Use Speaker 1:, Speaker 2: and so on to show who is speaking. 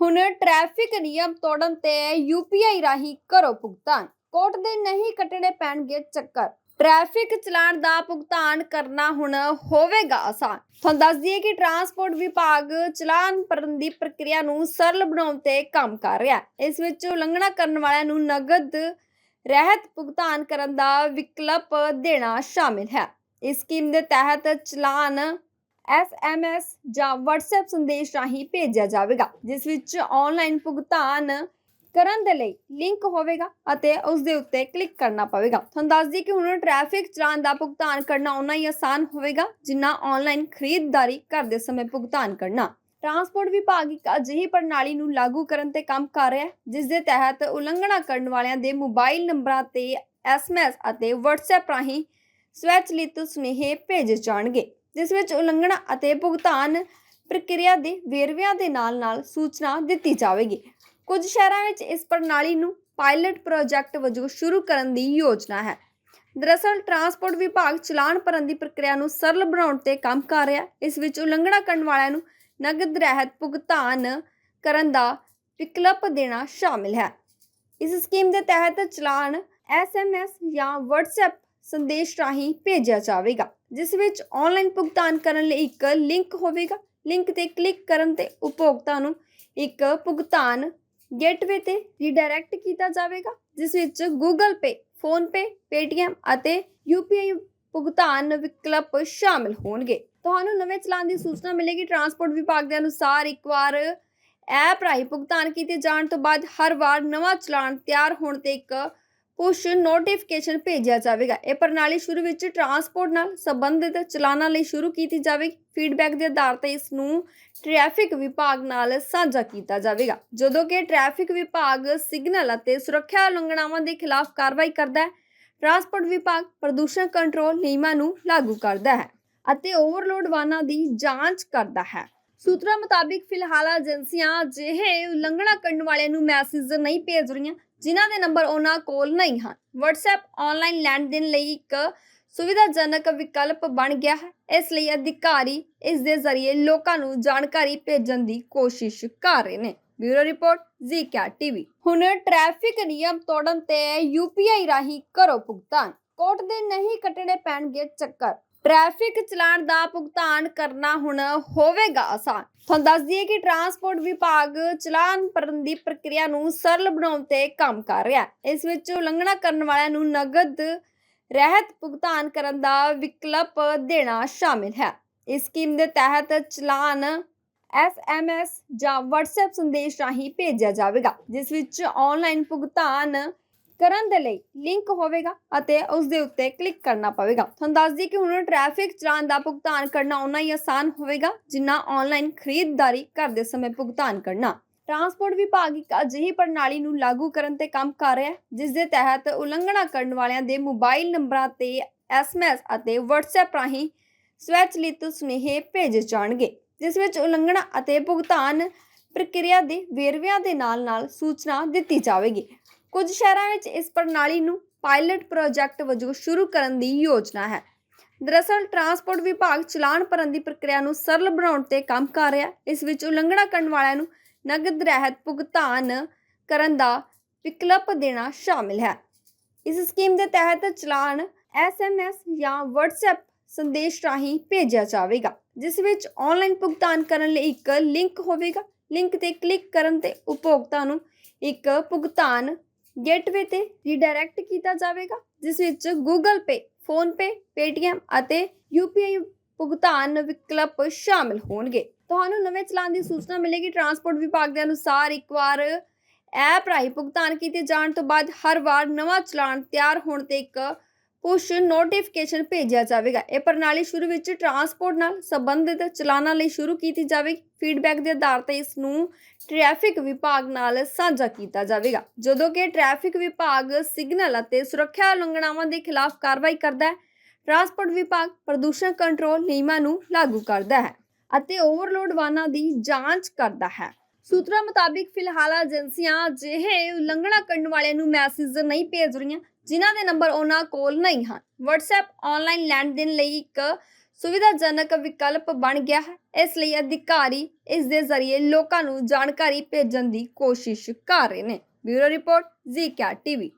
Speaker 1: ਹੁਣ ਟ੍ਰੈਫਿਕ ਨਿਯਮ ਤੋੜਨ ਤੇ ਯੂਪੀਆਈ ਰਾਹੀਂ ਕਰੋ ਭੁਗਤਾਨ। ਕੋਰਟ ਦੇ ਨਹੀਂ ਕੱਟਣੇ ਪੈਣਗੇ ਚੱਕਰ। ਟ੍ਰੈਫਿਕ ਚਲਾਨ ਦਾ ਭੁਗਤਾਨ ਕਰਨਾ ਹੁਣ ਹੋਵੇਗਾ ਆਸਾਨ। ਤੁਹਾਨੂੰ ਦੱਸ ਦਈਏ ਕਿ ਟਰਾਂਸਪੋਰਟ ਵਿਭਾਗ ਚਲਾਨ ਭਰਨ ਦੀ ਪ੍ਰਕਿਰਿਆ ਨੂੰ ਸਰਲ ਬਣਾਉਣ ਤੇ ਕੰਮ ਕਰ ਰਿਹਾ ਹੈ। ਇਸ ਵਿੱਚ ਉਲੰਘਣਾ ਕਰਨ ਵਾਲਿਆਂ ਨੂੰ ਨਗਦ ਰਹਿਤ ਭੁਗਤਾਨ ਕਰਨ ਦਾ ਵਿਕਲਪ ਦੇਣਾ ਸ਼ਾਮਿਲ ਹੈ। ਇਸ ਸਕੀਮ ਦੇ ਤਹਿਤ ਚਲਾਨ SMS ਜਾਂ WhatsApp ਸੰਦੇਸ਼ ਰਾਹੀਂ ਭੇਜਿਆ ਜਾਵੇਗਾ, ਜਿਸ ਵਿੱਚ ਆਨਲਾਈਨ ਭੁਗਤਾਨ ਕਰਨ ਦੇ ਲਈ ਲਿੰਕ ਹੋਵੇਗਾ ਅਤੇ ਉਸ ਦੇ ਉੱਤੇ ਕਲਿੱਕ ਕਰਨਾ ਪਵੇਗਾ। ਤੁਹਾਨੂੰ ਦੱਸ ਦਈਏ ਕਿ ਹੁਣ ਟ੍ਰੈਫਿਕ ਚਲਾਨ ਦਾ ਭੁਗਤਾਨ ਕਰਨਾ ਉਨਾ ਹੀ ਆਸਾਨ ਹੋਵੇਗਾ, ਜਿੰਨਾ ਆਨਲਾਈਨ ਖਰੀਦਦਾਰੀ ਕਰਦੇ ਸਮੇਂ ਭੁਗਤਾਨ ਕਰਨਾ। ਟਰਾਂਸਪੋਰਟ ਵਿਭਾਗ ਇੱਕ ਅਜਿਹੀ ਪ੍ਰਣਾਲੀ ਨੂੰ ਲਾਗੂ ਕਰਨ ਤੇ ਕੰਮ ਕਰ ਰਿਹਾ ਹੈ, ਜਿਸ ਦੇ ਤਹਿਤ ਉਲੰਘਣਾ ਕਰਨ ਵਾਲਿਆਂ ਦੇ ਮੋਬਾਈਲ ਨੰਬਰਾਂ ਤੇ SMS ਅਤੇ WhatsApp ਰਾਹੀਂ ਸਵੈਚਲਿਤ ਸੁਨੇਹੇ ਭੇਜੇ ਜਾਣਗੇ। ਜਿਸ ਵਿੱਚ ਉਲੰਘਣਾ ਅਤੇ ਭੁਗਤਾਨ ਪ੍ਰਕਿਰਿਆ ਦੇ ਵੇਰਵਿਆਂ ਦੇ ਨਾਲ-ਨਾਲ ਸੂਚਨਾ ਦਿੱਤੀ ਜਾਵੇਗੀ। ਕੁਝ ਸ਼ਹਿਰਾਂ ਵਿੱਚ ਇਸ ਪ੍ਰਣਾਲੀ ਨੂੰ ਪਾਇਲਟ ਪ੍ਰੋਜੈਕਟ ਵਜੋਂ ਸ਼ੁਰੂ ਕਰਨ ਦੀ ਯੋਜਨਾ ਹੈ। ਦਰਅਸਲ, ਟਰਾਂਸਪੋਰਟ ਵਿਭਾਗ ਚਲਾਨ ਭਰਨ ਦੀ ਪ੍ਰਕਿਰਿਆ ਨੂੰ ਸਰਲ ਬਣਾਉਣ ਤੇ ਕੰਮ ਕਰ ਰਿਹਾ ਇਸ ਵਿੱਚ ਉਲੰਘਣਾ ਕਰਨ ਵਾਲਿਆਂ ਨੂੰ ਨਗਦ ਰਹਿਤ ਭੁਗਤਾਨ ਕਰਨ ਦਾ ਵਿਕਲਪ ਦੇਣਾ ਸ਼ਾਮਿਲ ਹੈ। ਇਸ ਸਕੀਮ ਦੇ ਤਹਿਤ ਚਲਾਨ SMS ਜਾਂ WhatsApp ਸੰਦੇਸ਼ ਰਾਹੀਂ ਭੇਜਿਆ ਜਾਵੇਗਾ ਜਿਸ ਵਿੱਚ ਆਨਲਾਈਨ ਭੁਗਤਾਨ ਕਰਨ ਲਈ ਇੱਕ ਲਿੰਕ ਹੋਵੇਗਾ। ਲਿੰਕ ਤੇ ਕਲਿੱਕ ਕਰਨ ਤੇ ਉਪਭੋਗਤਾ ਨੂੰ ਇੱਕ ਭੁਗਤਾਨ ਗੇਟਵੇ ਤੇ ਰੀਡਾਇਰੈਕਟ ਕੀਤਾ ਜਾਵੇਗਾ ਜਿਸ ਵਿੱਚ Google Pay, PhonePe, Paytm ਅਤੇ UPI ਭੁਗਤਾਨ ਵਿਕਲਪ ਸ਼ਾਮਿਲ ਹੋਣਗੇ। ਤੁਹਾਨੂੰ ਨਵੇਂ ਚਲਾਨ ਦੀ ਸੂਚਨਾ ਮਿਲੇਗੀ। ਟਰਾਂਸਪੋਰਟ ਵਿਭਾਗ ਦੇ ਅਨੁਸਾਰ ਇੱਕ ਵਾਰ ਐਪ ਰਾਹੀਂ ਭੁਗਤਾਨ ਕੀਤੇ ਜਾਣ ਤੋਂ ਬਾਅਦ ਹਰ ਵਾਰ ਨਵਾਂ ਚਲਾਨ ਤਿਆਰ ਹੋਣ ਤੇ ਇੱਕ ਪੁਸ਼ ਨੋਟੀਫਿਕੇਸ਼ਨ ਭੇਜਿਆ ਜਾਵੇਗਾ। ਇਹ ਪ੍ਰਣਾਲੀ ਸ਼ੁਰੂ ਵਿੱਚ ਟਰਾਂਸਪੋਰਟ ਨਾਲ ਸੰਬੰਧਿਤ ਚਲਾਨਾਂ ਲਈ ਸ਼ੁਰੂ ਕੀਤੀ ਜਾਵੇਗੀ। ਫੀਡਬੈਕ ਦੇ ਆਧਾਰ ਤੇ ਇਸ ਨੂੰ ਟ੍ਰੈਫਿਕ ਵਿਭਾਗ ਨਾਲ ਸਾਂਝਾ ਕੀਤਾ ਜਾਵੇਗਾ। ਜਦੋਂ ਕਿ ਟ੍ਰੈਫਿਕ ਵਿਭਾਗ ਸਿਗਨਲ ਅਤੇ ਸੁਰੱਖਿਆ ਉਲੰਘਣਾਵਾਂ ਦੇ ਖਿਲਾਫ ਕਾਰਵਾਈ ਕਰਦਾ ਹੈ ਟਰਾਂਸਪੋਰਟ ਵਿਭਾਗ ਪ੍ਰਦੂਸ਼ਣ ਕੰਟਰੋਲ ਨਿਯਮਾਂ ਨੂੰ ਲਾਗੂ ਕਰਦਾ ਹੈ ਅਤੇ ਓਵਰਲੋਡ ਵਾਹਨਾਂ ਦੀ ਜਾਂਚ ਕਰਦਾ ਹੈ। ਸੂਤਰਾਂ ਮੁਤਾਬਿਕ ਫਿਲਹਾਲ ਏਜੰਸੀਆਂ ਅਜਿਹੇ ਉਲੰਘਣਾ ਕਰਨ ਵਾਲਿਆਂ ਨੂੰ ਮੈਸੇਜ ਨਹੀਂ ਭੇਜ ਰਹੀਆਂ। ਜਿਨ੍ਹਾਂ ਦੇ ਨੰਬਰ ਉਹਨਾਂ ਕੋਲ ਨਹੀਂ ਹਨ। WhatsApp ਆਨਲਾਈਨ ਲੈਣ ਦੇਣ ਲਈ ਇੱਕ ਸੁਵਿਧਾਜਨਕ ਵਿਕਲਪ ਬਣ ਗਿਆ ਹੈ। ਇਸ ਲਈ ਅਧਿਕਾਰੀ ਇਸ ਦੇ ਜ਼ਰੀਏ ਲੋਕਾਂ ਨੂੰ ਜਾਣਕਾਰੀ ਭੇਜਣ ਦੀ ਕੋਸ਼ਿਸ਼ ਕਰ ਰਹੇ ਨੇ। ਬਿਊਰੋ ਰਿਪੋਰਟ ਜ਼ੀਕਾ ਟੀਵੀ। ਹੁਣ ਟ੍ਰੈਫਿਕ ਨਿਯਮ ਤੋੜਨ ਤੇ ਯੂਪੀਆਈ ਰਾਹੀਂ ਕਰੋ ਭੁਗਤਾਨ। ਕੋਰਟ ਦੇ ਨਹੀਂ ਕੱਟਣੇ ਪੈਣਗੇ ਚੱਕਰ। ਟ੍ਰੈਫਿਕ ਚਲਾਨ ਦਾ ਭੁਗਤਾਨ ਕਰਨਾ ਹੁਣ ਹੋਵੇਗਾ ਆਸਾਨ। ਤੁਹਾਨੂੰ ਦੱਸ ਦਈਏ ਕਿ ਟਰਾਂਸਪੋਰਟ ਵਿਭਾਗ ਚਲਾਨ ਭਰਨ ਦੀ ਪ੍ਰਕਿਰਿਆ ਨੂੰ ਸਰਲ ਬਣਾਉਣ ਤੇ ਕੰਮ ਕਰ ਰਿਹਾ ਹੈ। ਇਸ ਵਿੱਚ ਉਲੰਘਣਾ ਕਰਨ ਵਾਲਿਆਂ ਨੂੰ ਨਗਦ ਰਹਿਤ ਭੁਗਤਾਨ ਕਰਨ ਦਾ ਵਿਕਲਪ ਦੇਣਾ ਸ਼ਾਮਿਲ ਹੈ। ਇਸ ਸਕੀਮ ਦੇ ਤਹਿਤ ਚਲਾਨ SMS ਜਾਂ WhatsApp ਸੰਦੇਸ਼ ਰਾਹੀਂ ਭੇਜਿਆ ਜਾਵੇਗਾ, ਜਿਸ ਵਿੱਚ ਆਨਲਾਈਨ ਭੁਗਤਾਨ ਕਰਨ ਦੇ ਲਈ ਲਿੰਕ ਹੋਵੇਗਾ ਅਤੇ ਉਸ ਦੇ ਉੱਤੇ ਕਲਿੱਕ ਕਰਨਾ ਪਵੇਗਾ। ਤੁਹਾਨੂੰ ਦੱਸ ਦਈਏ ਕਿ ਹੁਣ ਟ੍ਰੈਫਿਕ ਚਲਾਨ ਦਾ ਭੁਗਤਾਨ ਕਰਨਾ ਉਨਾ ਹੀ ਆਸਾਨ ਹੋਵੇਗਾ ਜਿੰਨਾ ਆਨਲਾਈਨ ਖਰੀਦਦਾਰੀ ਕਰਦੇ ਸਮੇਂ ਭੁਗਤਾਨ ਕਰਨਾ। ਟਰਾਂਸਪੋਰਟ ਵਿਭਾਗ ਇੱਕ ਅਜਿਹੀ ਪ੍ਰਣਾਲੀ ਨੂੰ ਲਾਗੂ ਕਰਨ ਤੇ ਕੰਮ ਕਰ ਰਿਹਾ ਹੈ ਜਿਸ ਦੇ ਤਹਿਤ ਉਲੰਘਣਾ ਕਰਨ ਵਾਲਿਆਂ ਦੇ ਮੋਬਾਈਲ ਨੰਬਰਾਂ ਤੇ SMS ਅਤੇ WhatsApp ਰਾਹੀਂ ਸਵੈਚਲਿਤ ਸੁਨੇਹੇ ਭੇਜੇ ਜਾਣਗੇ, ਜਿਸ ਵਿੱਚ ਉਲੰਘਣਾ ਅਤੇ ਭੁਗਤਾਨ ਪ੍ਰਕਿਰਿਆ ਦੇ ਵੇਰਵਿਆਂ ਦੇ ਨਾਲ-ਨਾਲ ਸੂਚਨਾ ਦਿੱਤੀ ਜਾਵੇਗੀ। ਕੁਝ ਸ਼ਹਿਰਾਂ ਵਿੱਚ ਇਸ ਪ੍ਰਣਾਲੀ ਨੂੰ ਪਾਇਲਟ ਪ੍ਰੋਜੈਕਟ ਵਜੋਂ ਸ਼ੁਰੂ ਕਰਨ ਦੀ ਯੋਜਨਾ ਹੈ। ਦਰਅਸਲ ਟਰਾਂਸਪੋਰਟ ਵਿਭਾਗ ਚਲਾਨ ਭਰਨ ਦੀ ਪ੍ਰਕਿਰਿਆ ਨੂੰ ਸਰਲ ਬਣਾਉਣ ਤੇ ਕੰਮ ਕਰ ਰਿਹਾ ਇਸ ਵਿੱਚ ਉਲੰਘਣਾ ਕਰਨ ਵਾਲਿਆਂ ਨੂੰ ਨਗਦ ਰਹਿਤ ਭੁਗਤਾਨ ਕਰਨ ਦਾ ਵਿਕਲਪ ਦੇਣਾ ਸ਼ਾਮਿਲ ਹੈ। ਇਸ ਸਕੀਮ ਦੇ ਤਹਿਤ ਚਲਾਨ SMS ਜਾਂ WhatsApp ਸੰਦੇਸ਼ ਰਾਹੀਂ ਭੇਜਿਆ ਜਾਵੇਗਾ, ਜਿਸ ਵਿੱਚ ਆਨਲਾਈਨ ਭੁਗਤਾਨ ਕਰਨ ਲਈ ਇੱਕ ਲਿੰਕ ਹੋਵੇਗਾ। ਲਿੰਕ ਤੇ ਕਲਿੱਕ ਕਰਨ ਤੇ ਉਪਭੋਗਤਾ ਨੂੰ ਇੱਕ ਭੁਗਤਾਨ ਗੇਟਵੇ ਤੇ ਰੀਡਾਇਰੈਕਟ ਕੀਤਾ ਜਾਵੇਗਾ ਜਿਸ ਵਿੱਚ Google Pay, PhonePe, Paytm ਅਤੇ UPI ਭੁਗਤਾਨ ਵਿਕਲਪ ਸ਼ਾਮਿਲ ਹੋਣਗੇ। ਤੁਹਾਨੂੰ ਨਵੇਂ ਚਲਾਨ ਦੀ ਸੂਚਨਾ ਮਿਲੇਗੀ। ਟਰਾਂਸਪੋਰਟ ਵਿਭਾਗ ਦੇ ਅਨੁਸਾਰ ਇੱਕ ਵਾਰ ਐਪ ਰਾਹੀਂ ਭੁਗਤਾਨ ਕੀਤੇ ਜਾਣ ਤੋਂ ਬਾਅਦ ਹਰ ਵਾਰ ਨਵਾਂ ਚਲਾਨ ਤਿਆਰ ਹੋਣ ਤੇ ਇੱਕ ਪੁਸ਼ ਨੋਟੀਫਿਕੇਸ਼ਨ ਭੇਜਿਆ ਜਾਵੇਗਾ। ਇਹ ਪ੍ਰਣਾਲੀ ਸ਼ੁਰੂ ਵਿੱਚ ਟਰਾਂਸਪੋਰਟ ਨਾਲ ਸੰਬੰਧਿਤ ਚਲਾਨਾਂ ਲਈ ਸ਼ੁਰੂ ਕੀਤੀ ਜਾਵੇਗੀ। ਫੀਡਬੈਕ ਦੇ ਆਧਾਰ ਤੇ ਇਸ ਨੂੰ ਟ੍ਰੈਫਿਕ ਵਿਭਾਗ ਨਾਲ ਸਾਂਝਾ ਕੀਤਾ ਜਾਵੇਗਾ। ਜਦੋਂ ਕਿ ਟ੍ਰੈਫਿਕ ਵਿਭਾਗ ਸਿਗਨਲ ਅਤੇ ਸੁਰੱਖਿਆ ਉਲੰਘਣਾਵਾਂ ਦੇ ਖਿਲਾਫ ਕਾਰਵਾਈ ਕਰਦਾ ਹੈ ਟਰਾਂਸਪੋਰਟ ਵਿਭਾਗ ਪ੍ਰਦੂਸ਼ਣ ਕੰਟਰੋਲ ਨਿਯਮਾਂ ਨੂੰ ਲਾਗੂ ਕਰਦਾ ਹੈ ਅਤੇ ਓਵਰਲੋਡ ਵਾਹਨਾਂ ਦੀ ਜਾਂਚ ਕਰਦਾ ਹੈ। ਸੂਤਰਾਂ ਮੁਤਾਬਿਕ ਫਿਲਹਾਲ ਏਜੰਸੀਆਂ ਅਜਿਹੇ ਉਲੰਘਣਾ ਕਰਨ ਵਾਲਿਆਂ ਨੂੰ ਮੈਸੇਜ ਨਹੀਂ ਭੇਜ ਰਹੀਆਂ। ਜਿਨ੍ਹਾਂ ਦੇ ਨੰਬਰ ਉਹਨਾਂ ਕੋਲ ਨਹੀਂ ਹਨ। WhatsApp ਆਨਲਾਈਨ ਲੈਣ ਦੇਣ ਲਈ ਇੱਕ ਸੁਵਿਧਾਜਨਕ ਵਿਕਲਪ ਬਣ ਗਿਆ ਹੈ। ਇਸ ਲਈ ਅਧਿਕਾਰੀ ਇਸ ਦੇ ਜ਼ਰੀਏ ਲੋਕਾਂ ਨੂੰ ਜਾਣਕਾਰੀ ਭੇਜਣ ਦੀ ਕੋਸ਼ਿਸ਼ ਕਰ ਰਹੇ ਨੇ। Bureau report, Zee TV.